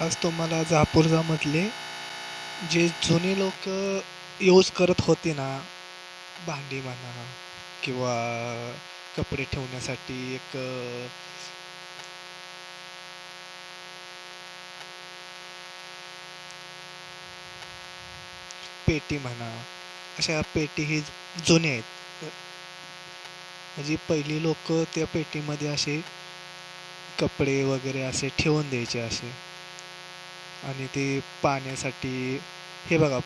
आज तुम्हाला जहापूरजामधले जे जुने लोक यूज करत होते ना भांडी म्हणा किंवा कपडे ठेवण्यासाठी एक पेटी म्हणा अशा पेटी ही जुने आहेत. म्हणजे पहिली लोक त्या पेटीमध्ये असे कपडे वगैरे असे ठेवून द्यायचे असे. आणि ते पाण्यासाठी हे बघा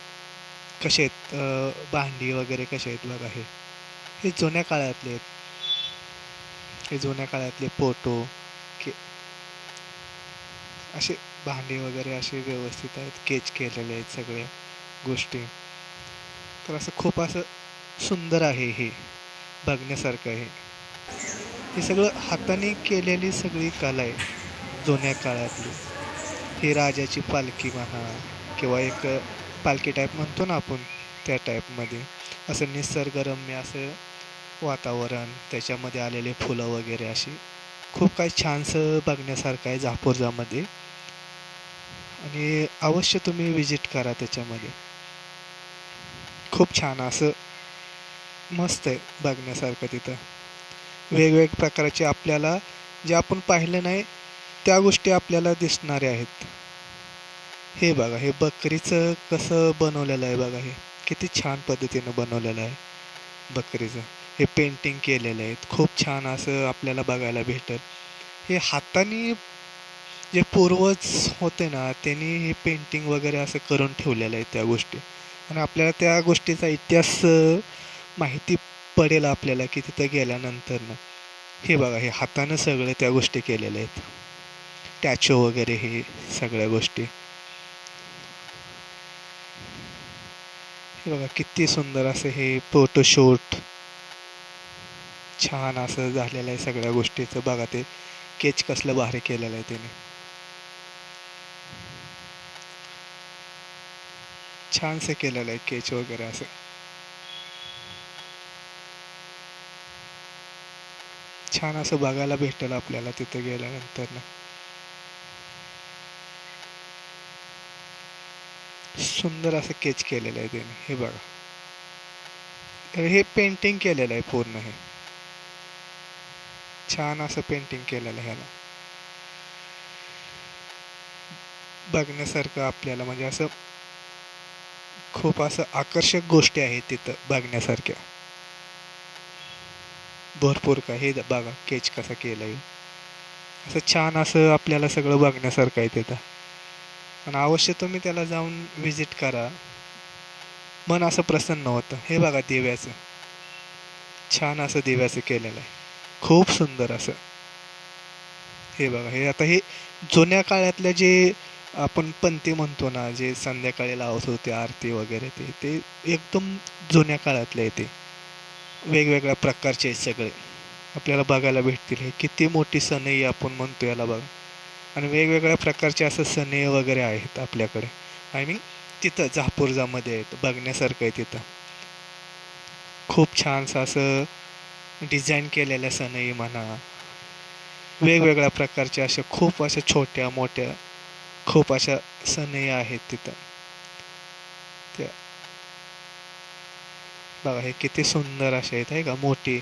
कसे आहेत भांडी वगैरे कसे आहेत बघा हे. हे जुन्या काळातले आहेत. हे जुन्या काळातले फोटो के असे भांडी वगैरे असे व्यवस्थित आहेत केच केलेले आहेत सगळ्या गोष्टी. तर असं खूप असं सुंदर आहे हे बघण्यासारखं आहे. हे सगळं हाताने केलेली सगळी कला आहे जुन्या काळातली. ही राजाची पालखी म्हणा किंवा एक पालखी टाईप म्हणतो ना आपण त्या टाईपमध्ये असं निसर्गरम्य असं वातावरण त्याच्यामध्ये आलेले फुलं वगैरे अशी खूप काही छानसं बघण्यासारखं आहे जापूरजामध्ये. आणि अवश्य तुम्ही विजिट करा त्याच्यामध्ये. खूप छान असं मस्त आहे बघण्यासारखं तिथं. वेगवेगळ्या प्रकारचे आपल्याला जे आपण पाहिलं नाही त्या गोष्टी आपल्याला दिसणाऱ्या आहेत. हे बघा हे बकरीचं कसं बनवलेलं आहे बघा हे. किती छान पद्धतीनं बनवलेलं आहे बकरीचं. हे पेंटिंग केलेलं आहे. खूप छान असं आपल्याला बघायला भेटेल. हे हाताने जे पूर्वज होते ना त्यांनी हे पेंटिंग वगैरे असं करून ठेवलेलं आहे त्या गोष्टी. आणि आपल्याला त्या गोष्टीचा इतिहास माहिती पडेल आपल्याला की तिथं गेल्यानंतर ना हे बघा हे हातानं सगळे त्या गोष्टी केलेल्या आहेत. टॅचो वगैरे हे सगळ्या गोष्टी. हे बघा किती सुंदर असं हे फोटोशूट छान असं झालेलं आहे सगळ्या गोष्टीचं. बघा ते केच कसलं भारी केलेलं आहे त्याने. छानसं केलेलं आहे केच वगैरे असं. छान असं बघायला भेटेल आपल्याला तिथं गेल्यानंतर ना सुंदर असं केच केलेलं आहे त्याने. हे बघा. तर हे पेंटिंग केलेलं आहे पूर्ण हे. छान असं पेंटिंग केलेलं आहे ह्याला. बघण्यासारखं आपल्याला म्हणजे असं खूप असं आकर्षक गोष्टी आहेत तिथं बघण्यासारख्या. भरपूर काय. हे बघा केच कसा केलाय. असं छान असं आपल्याला सगळं बघण्यासारखं आहे तिथं. आणि अवश्य तुम्ही त्याला जाऊन व्हिजिट करा. मन असं प्रसन्न होतं. हे बघा दिव्याचं. छान असं दिव्याचं केलेलं आहे. खूप सुंदर असं. हे बघा हे आता हे जुन्या काळातल्या जे आपण पंथी म्हणतो ना जे संध्याकाळी लावत होते आरती वगैरे ते ते एकदम जुन्या काळातले आहे ते. वेगवेगळ्या प्रकारचे आहेत सगळे. आपल्याला बघायला भेटतील. हे किती मोठी सणही आपण म्हणतो याला बघा. आणि वेगवेगळ्या प्रकारचे असं सने वगैरे आहेत आपल्याकडे. आय मीन तिथं जहापूरजामध्ये आहेत बघण्यासारखं आहे तिथं. खूप छानसं असं डिझाईन केलेल्या सनई म्हणा वेगवेगळ्या प्रकारच्या अशा खूप अशा छोट्या मोठ्या खूप अशा सनई आहेत तिथं. त्या. बघा हे किती सुंदर असे आहेत आहे का? मोठी.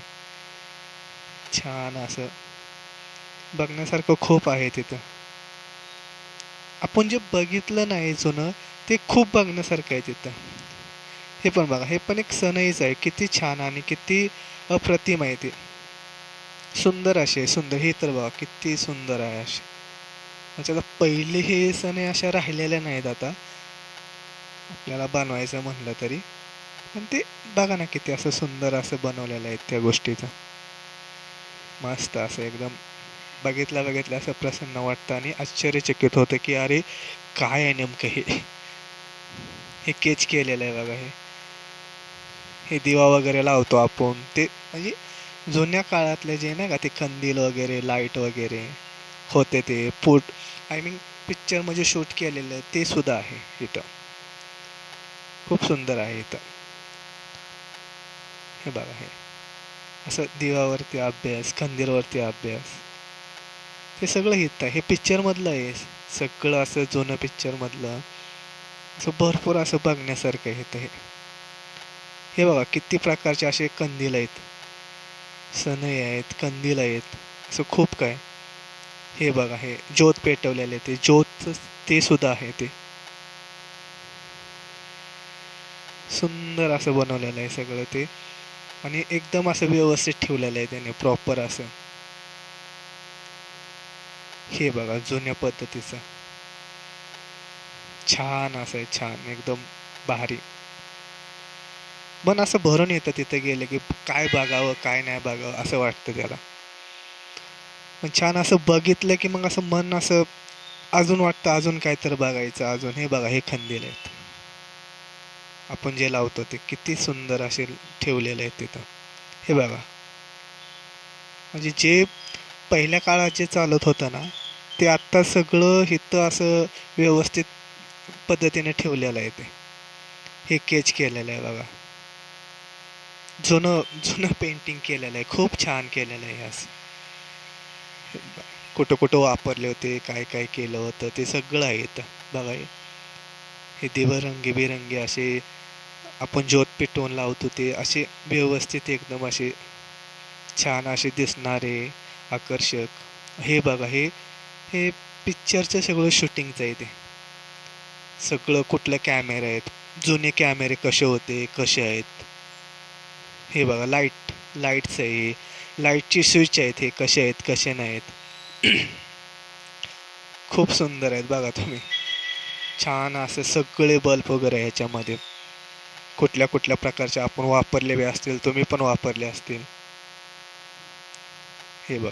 छान असं. बघण्यासारखं खूप आहे तिथं. आपण जे बघितलं नाही जुनं ते खूप बघण्यासारखं आहे तिथं. हे पण बघा हे पण एक सणईच आहे. किती छान आणि किती अप्रतिम आहे ते. सुंदर असे सुंदर. हे तर बघा किती सुंदर आहे असे म्हणजे आता पहिले हे सण अशा राहिलेल्या नाहीत आता. आपल्याला बनवायचं म्हणलं तरी. पण ते बघा ना किती असं सुंदर असं बनवलेलं आहे त्या गोष्टीचं. मस्त असं एकदम बघितल्या बघितल्या असं प्रसन्न वाटतं आणि आश्चर्यचकित होतं की अरे काय आहे नेमकं हे? हे केच केलेलं आहे बघा हे. हे दिवा वगैरे लावतो आपण. ते म्हणजे जुन्या काळातले जे नाही का ते कंदील वगैरे लाइट वगैरे होते ते. फूट आय मीन पिक्चर म्हणजे शूट केलेलं ते सुद्धा आहे इथं. खूप सुंदर आहे इथं. हे बघा हे. असं दिवावरती अभ्यास कंदीलवरती अभ्यास. हे सगळं हित आहे. हे पिक्चरमधलं आहे. सगळं असं जुनं पिक्चरमधलं असं भरपूर असं बघण्यासारखं आहे इथं हे हे बघा किती प्रकारचे असे कंदील आहेत. सनई आहेत कंदील आहेत. असं खूप काय. हे बघा हे ज्योत पेटवलेले ते. ज्योत ते सुद्धा आहे ते. सुंदर असं बनवलेलं आहे सगळं ते. आणि एकदम असं व्यवस्थित ठेवलेलं आहे त्याने प्रॉपर असं. हे बघा जुन्या पद्धतीचं. छान असं आहे छान एकदम भारी. मन असं भरून येतं तिथे गेलं की काय बघावं काय नाही बघावं असं वाटतं त्याला. पण छान असं बघितलं की मग असं मन असं अजून वाटतं अजून काय तर बघायचं अजून हे बघा हे खंदील आहेत. आपण जे लावतो ते किती सुंदर असे ठेवलेले आहेत तिथं. हे बघा. म्हणजे जे पहिल्या काळात जे चालत होतं ना ते आत्ता सगळं इथं असं व्यवस्थित पद्धतीने ठेवलेलं आहे ते. हे केच केलेलं आहे बघा. जुनं जुनं पेंटिंग केलेलं आहे. खूप छान केलेलं आहे असं. कुठं कुठं वापरले होते काय काय केलं होतं ते सगळं आहे इथं. बघा हे. हे दिवरंगी बिरंगी असे आपण ज्योत पेटवून लावतो ते असे व्यवस्थित एकदम असे छान असे दिसणारे आकर्षक. हे बघा हे हे पिक्चरचं सगळं शूटिंगचं आहे ते. सगळं कुठलं कॅमेरे आहेत जुने कॅमेरे कसे होते कसे आहेत. हे बघा लाइट लाईट्स आहे लाईटची स्विच आहेत हे कसे आहेत कसे नाहीत खूप सुंदर आहेत बघा तुम्ही. छान असे सगळे बल्ब वगैरे ह्याच्यामध्ये कुठल्या कुठल्या प्रकारचे आपण वापरलेले असतील तुम्ही पण वापरले असतील. हे बघ.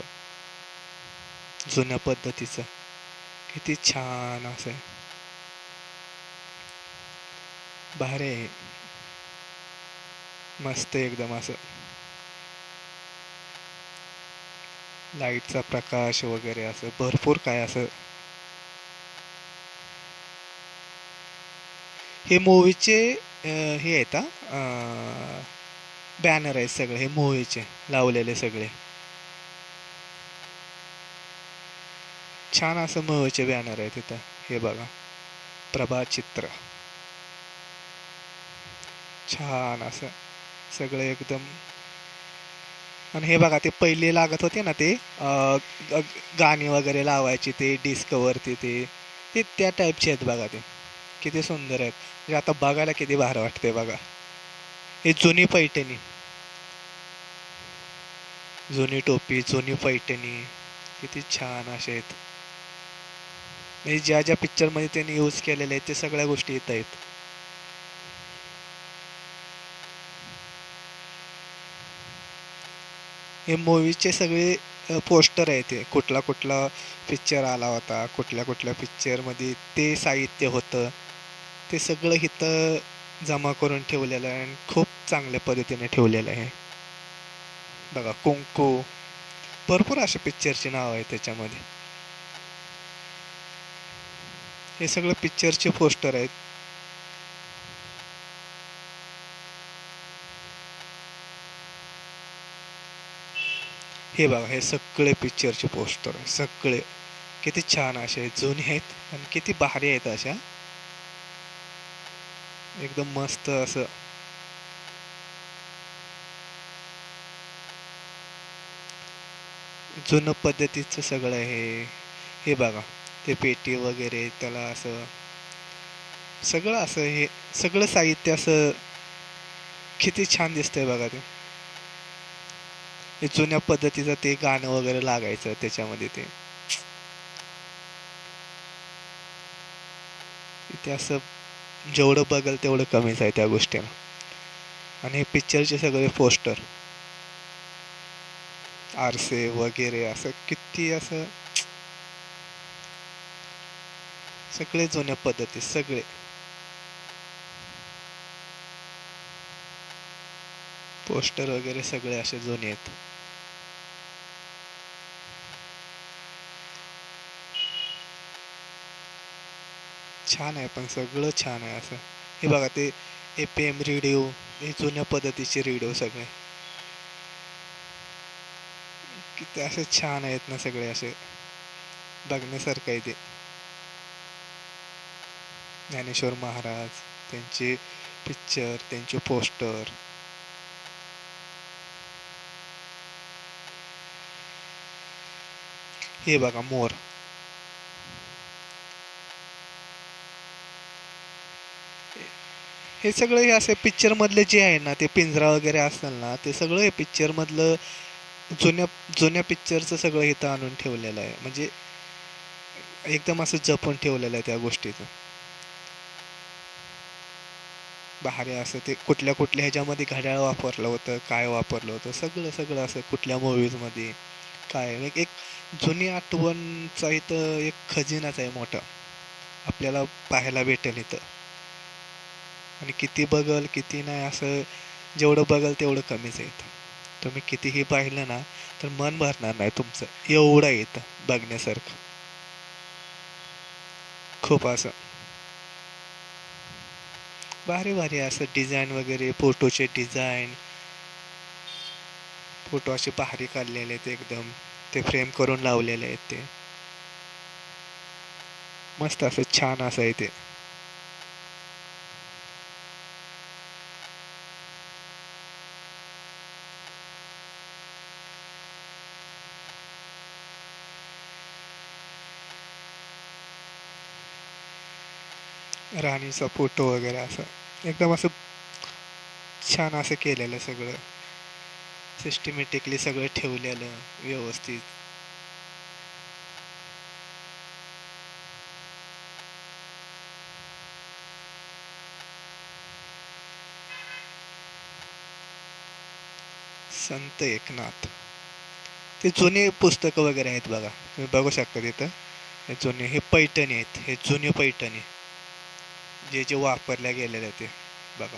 जुन्या पद्धतीचं. किती छान असं आहे. भारी आहे. मस्त एकदम असं. लाईटचा प्रकाश वगैरे असं. भरपूर काय असं. हे मूवीचे हे आहेत बॅनर आहेत सगळे. हे मूवीचे लावलेले सगळे. छान असं महचे बॅनर आहे तिथं. हे बघा. प्रभा चित्र. छान असं. सगळं एकदम. आणि हे बघा ते पहिले लागत होते ना ते गाणी वगैरे लावायची ते डिस्कवरती ते. ते त्या टाईपचे आहेत बघा ते. किती सुंदर आहेत. म्हणजे आता बघायला किती भार वाटते बघा. हे जुनी पैठणी. जुनी टोपी जुनी पैठणी. किती छान असे आहेत. म्हणजे ज्या ज्या पिक्चरमध्ये त्यांनी यूज केलेले आहेत ते सगळ्या गोष्टी येत आहेत. हे मूवीचे सगळे पोस्टर आहे ते कुठला कुठला पिक्चर आला होता कुठल्या कुठल्या पिक्चरमध्ये ते साहित्य होतं. ते सगळं इथं जमा करून ठेवलेलं आहे आणि खूप चांगल्या पद्धतीने ठेवलेलं आहे. बघा कुंकू. भरपूर असे पिक्चरची नावं आहे त्याच्यामध्ये. हे सगळं पिक्चरचे पोस्टर आहेत. हे बघा हे सगळे पिक्चरचे पोस्टर आहे सगळे. किती छान असे आहेत. जुने आहेत आणि किती भारी आहेत अशा. एकदम मस्त असं. जुनं पद्धतीचं सगळं आहे. हे बघा. ते पेटी वगैरे त्याला असं सगळं असं हे सगळं साहित्य असं किती छान दिसतंय बघा ते. हे जुन्या पद्धतीचं ते गाणं वगैरे लागायचं त्याच्यामध्ये ते. ते असं जेवढं बघल तेवढं कमीच आहे त्या गोष्टीला. आणि हे पिक्चरचे सगळे पोस्टर. आरसे वगैरे असं किती असं सगळे जुन्या पद्धती सगळे. पोस्टर वगैरे सगळे असे जुने आहेत. छान आहे पण सगळं छान आहे असं. हे बघा ते ए पी एम रेडिओ हे जुन्या पद्धतीचे रेडिओ सगळे. किती असे छान आहेत ना सगळे असे. बघण्यासारखं आहे ते. ज्ञानेश्वर महाराज त्यांचे पिक्चर त्यांचे पोस्टर हे बघा मोर. हे सगळं हे असे पिक्चर मधले जे आहे ना ते पिंजरा वगैरे असेल ना ते सगळं हे पिक्चर मधलं जुन्या जुन्या पिक्चरचं सगळं इथं आणून ठेवलेलं आहे. म्हणजे एकदम असं जपून ठेवलेलं आहे त्या गोष्टीचं. बाहेर असं ते कुठल्या कुठल्या ह्याच्यामध्ये घड्याळ वापरलं होतं काय वापरलं होतं सगळं सगळं असं कुठल्या मूवीजमध्ये काय एक एक जुनी आठवणचा इथं एक खजिनाच आहे मोठा. आपल्याला पाहायला भेटेल इथं. आणि किती बघल किती नाही असं जेवढं बघल तेवढं कमीच आहे इथं. तुम्ही कितीही पाहिलं ना तर मन भरणार नाही तुमचं. एवढं येतं इथं बघण्यासारखं. खूप असं. भारी भारी असं डिझाईन वगैरे फोटोचे डिझाईन फोटो असे भारी काढलेले आहेत एकदम. ते फ्रेम करून लावलेले आहेत ते. मस्त असं छान असं आहे ते. राणीचा फोटो वगैरे असं. एकदम असं छान असं केलेलं सगळं. सिस्टमॅटिकली सगळं ठेवलेलं व्यवस्थित. संत एकनाथ. ते जुने पुस्तकं वगैरे आहेत बघा. तुम्ही बघू शकता तिथं. हे जुने हे पैठणी आहेत. हे जुने पैठणी. जे जे वापरल्या गेलेले ते. बघा.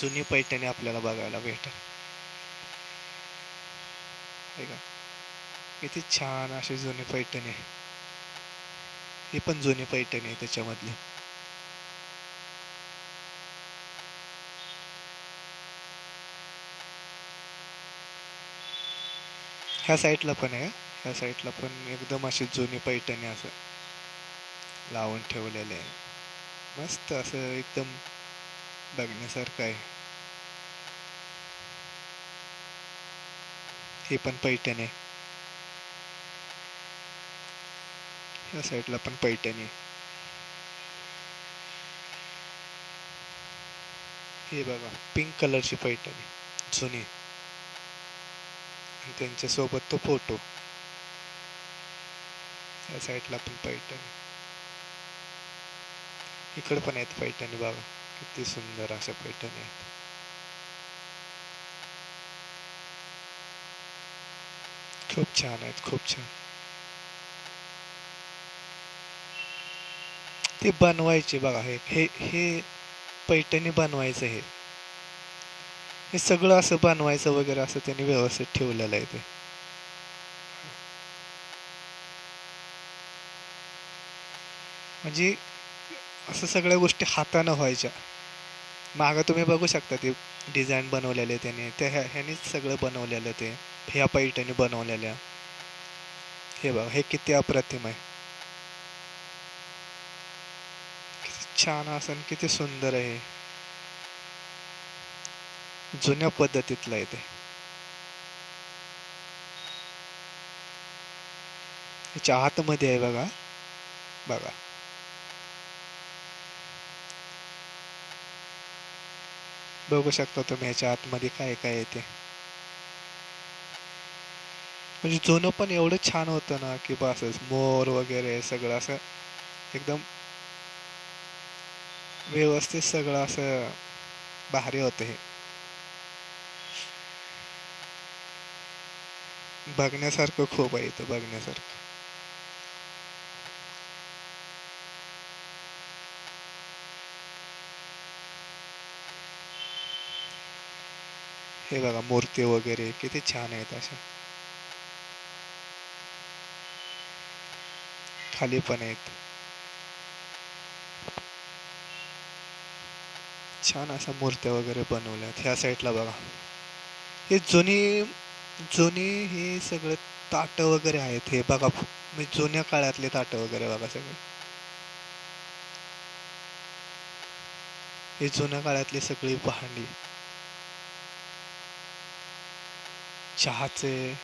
जुनी पैठणी आपल्याला बघायला भेटेल का किती छान अशी जुनी पैठणी. आहे ही पण जुनी पैठणी आहे त्याच्यामधली. ह्या साईडला पण आहे ह्या साईडला पण एकदम अशी जुनी पैठणी असं लावून ठेवलेले आहे. मस्त असं एकदम बघण्यासारखं आहे. हे पण पैठणी आहे. ह्या साईडला पण पैठणी आहे. हे बघा पिंक कलरची पैठणी जुनी. आणि त्यांच्यासोबत तो फोटो. या साईडला पण पैठण आहे. इकडे पण आहेत पैठणी बघा किती सुंदर अशा पैठणी आहेत. खूप छान आहेत खूप छान. ते बनवायचे बघा हे हे हे पैठणी बनवायचं हे. हे सगळं असं बनवायचं वगैरे असं त्यांनी व्यवस्थित ठेवलेलं आहे ते. म्हणजे असं सगळ्या गोष्टी हातानं व्हायच्या. मागं तुम्ही बघू शकता ते डिझाईन बनवलेले त्याने. त्या ह्या ह्यानेच सगळं बनवलेलं ते. ह्या पैठणी बनवलेल्या. हे बघा हे किती अप्रतिम आहे. किती छान आसन किती सुंदर आहे जुन्या पद्धतीतलं आहे ते. ह्याच्या आतमध्ये आहे बघा. बघा. बघू शकता तुम्ही ह्याच्या आतमध्ये काय काय आहे ते. म्हणजे जुनं पण एवढं छान होतं ना की बस मोर वगैरे सगळं असं एकदम व्यवस्थित सगळं असं भारी होतं हे. बघण्यासारखं खूप आहे इथं बघण्यासारखं. हे बघा मूर्ती वगैरे किती छान आहेत अशा. खाली पण आहेत. छान अशा मूर्त्या वगैरे बनवल्यात ह्या साईडला बघा. हे जुनी जुनी हे सगळे ताट वगैरे आहेत हे बघा. मी जुन्या काळातले ताट वगैरे बघा सगळे. हे जुन्या काळातली सगळी भांडी. चहाचे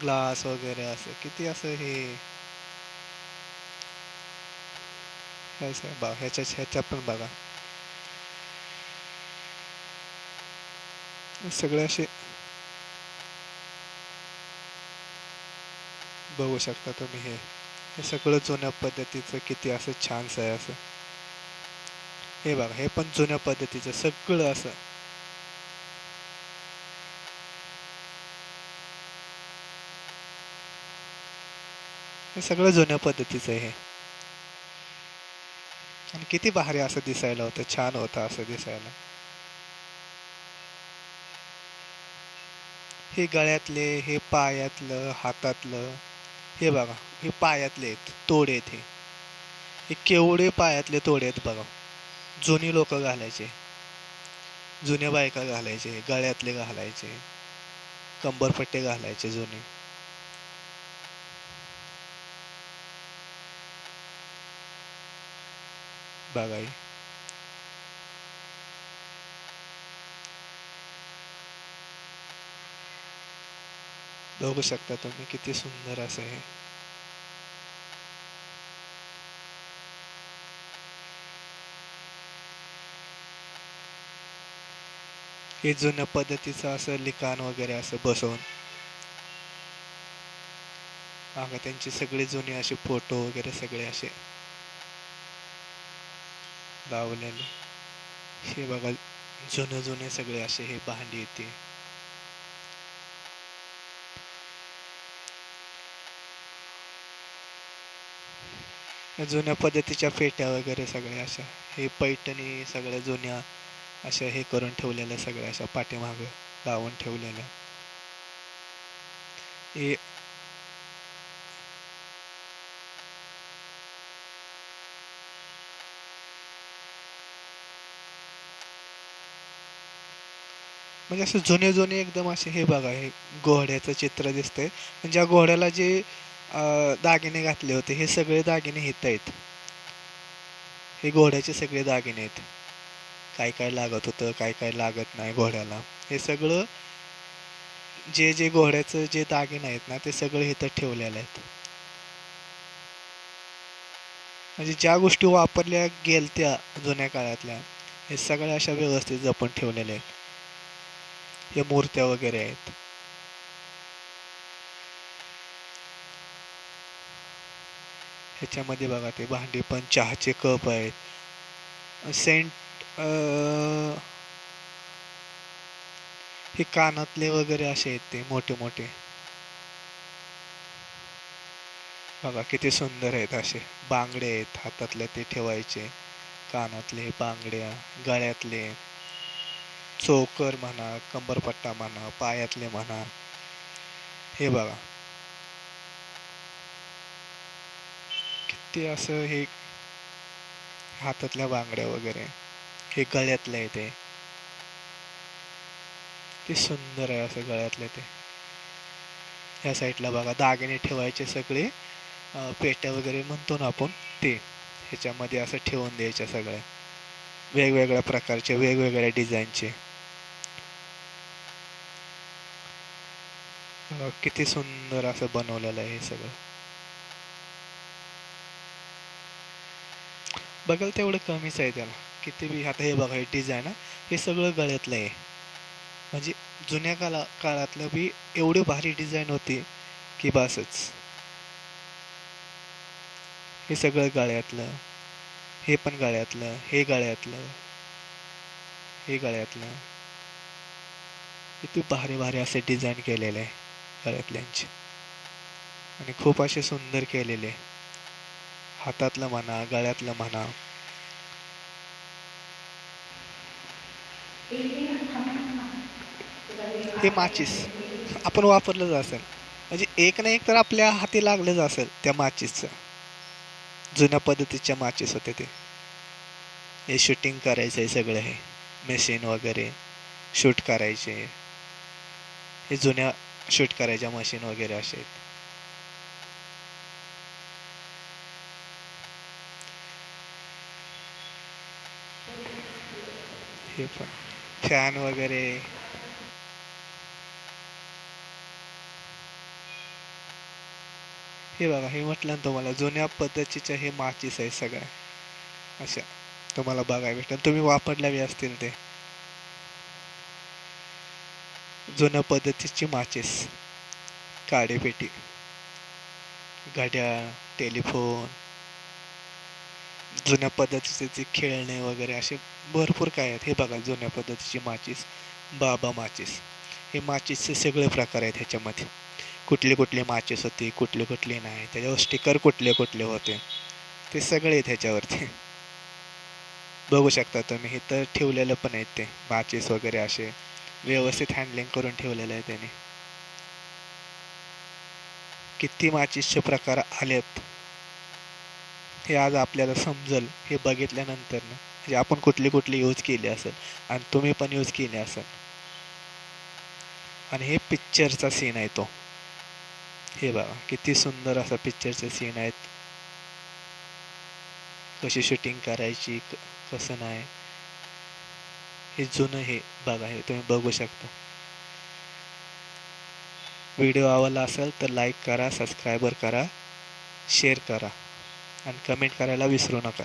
ग्लास वगैरे असं किती असं हे? ह्याच्या ह्याच्या पण बघा. सगळे असे बघू शकता तुम्ही हे. हे सगळं जुन्या पद्धतीचं किती असं छानसं आहे असं. हे बघा हे पण जुन्या पद्धतीचं सगळं असं. हे सगळं जुन्या पद्धतीचं आहे. हे आणि किती भारी असं दिसायला होतं छान होतं असं दिसायला. हे गळ्यातले हे पायातलं हातातलं हे बघा हे पायातले आहेत तोडे आहेत हे. हे केवढे पायातले तोडे आहेत बघा. जुनी लोक घालायचे. जुन्या बायका घालायचे गळ्यातले घालायचे. कंबरपट्टे घालायचे जुने. बघा हे. बघू शकता तुम्ही किती सुंदर असं आहे हे जुन्या पद्धतीचं असं लिखाण वगैरे असं बसवून मागं त्यांची सगळे जुने असे फोटो वगैरे सगळे असे लावलेले हे बघा जुने जुने सगळे असे हे भांडी येते. जुन्या पद्धतीच्या पेट्या वगैरे सगळ्या अशा हे पैठणी सगळ्या जुन्या अशा हे करून ठेवलेल्या सगळ्या अशा पाठीमाग लावून ठेवलेल्या. हे म्हणजे असं जुने जुने एकदम असे हे बघा हे घोड्याचं चित्र दिसतंय. म्हणजे ज्या घोड्याला जे दागिने घातले होते हे सगळे दागिने इथं आहेत. हे घोड्याचे सगळे दागिने आहेत. काय काय लागत होतं काय काय लागत नाही घोड्याला. हे सगळं जे जे घोड्याचं जे दागिने आहेत ना ते सगळे इथं ठेवलेले आहेत. म्हणजे ज्या गोष्टी वापरल्या गेलत्या जुन्या काळातल्या हे सगळ्या अशा व्यवस्थित जपून ठेवलेल्या आहेत. हे मूर्त्या वगैरे आहेत ह्याच्यामध्ये बघा ते भांडी पण चहाचे कप आहेत. सेंट हे कानातले वगैरे असे आहेत ते मोठे मोठे. बघा किती सुंदर आहेत असे. बांगडे आहेत हातातले ते ठेवायचे. कानातले बांगड्या गळ्यातले. चोकर म्हणा कंबरपट्टा म्हणा पायातले म्हणा हे बघा. किती असं हे हातातल्या बांगड्या वगैरे हे गळ्यातले आहे ते. ते सुंदर आहे असं गळ्यातले ते. ह्या साईडला बघा दागिने ठेवायचे सगळे. पेट्या वगैरे म्हणतो ना आपण ते. ह्याच्यामध्ये असं ठेवून द्यायच्या सगळ्या वेगवेगळ्या प्रकारचे वेगवेगळ्या डिझाईनचे. किती सुंदर असं बनवलेलं आहे हे सगळं. बघाल तेवढं कमीच आहे त्याला. किती बी आता हे बघा हे डिझाईन हे सगळं गळ्यातलं आहे. म्हणजे जुन्या काला काळातलं बी एवढी भारी डिझाईन होती की बसच. हे सगळं गळ्यातलं. हे पण गळ्यातलं. हे गळ्यातलं. हे गळ्यातलं. किती भारी भारी असे डिझाईन केलेले आहे. गळ्यातल्यांचे आणि खूप असे सुंदर केलेले. हातातलं म्हणा गळ्यातलं म्हणा. हे माचीस. आपण वापरलंच असेल. म्हणजे एक ना एक तर आपल्या हाती लागलंच असेल त्या माचीसचं. जुन्या पद्धतीच्या माचीस होते ते. हे शूटिंग करायचं आहे सगळं हे. मशीन वगैरे. शूट करायचे. हे जुन्या शूट करायच्या मशीन वगैरे असे आहेत. हे पण. फॅन वगैरे. हे बघा हे म्हटलं ना तुम्हाला जुन्या पद्धतीच्या हे माचीस आहे सगळ्या. अशा. तुम्हाला बघायला भेटेल तुम्ही वापरल्या बी असतील ते. जुन्या पद्धतीची माचीस. काडेपेटी घड्याळ टेलिफोन. जुन्या पद्धतीचे जे खेळणे वगैरे असे भरपूर काय आहेत. हे बघा जुन्या पद्धतीची माचीस. बाबा माचीस. हे माचीसचे सगळे प्रकार आहेत ह्याच्यामध्ये. कुठले कुठली माचीस होती कुठली कुठली नाही त्याच्यावर स्टिकर कुठले कुठले होते. ते सगळे आहेत ह्याच्यावरती. बघू शकता तुम्ही हे तर ठेवलेलं पण आहेत ते माचीस वगैरे असे. व्यवस्थित हँडलिंग करून ठेवलेलं आहे त्याने. किती माचीसचे प्रकार आलेत हे आज आपल्याला समजल हे बघितल्यानंतर ना म्हणजे आपण कुठली कुठली यूज केली असेल आणि तुम्ही पण यूज केली असेल. आणि हे पिक्चरचा सीन आहे तो. हे बघा किती सुंदर असा पिक्चरचे सीन आहेत कशी शूटिंग करायची कसं नाही. हे जुनं हे बघा हे तुम्ही बघू शकता. व्हिडिओ आवडला असेल तर लाईक करा सबस्क्रायबर करा शेअर करा आणि कमेंट करायला विसरू नका.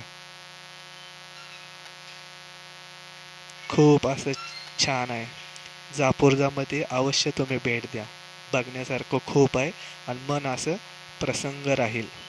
खूप असं छान आहे. जापूरजामध्ये अवश्य तुम्ही भेट द्या. बघण्यासारखं खूप आहे आणि मन असं प्रसंग राहील.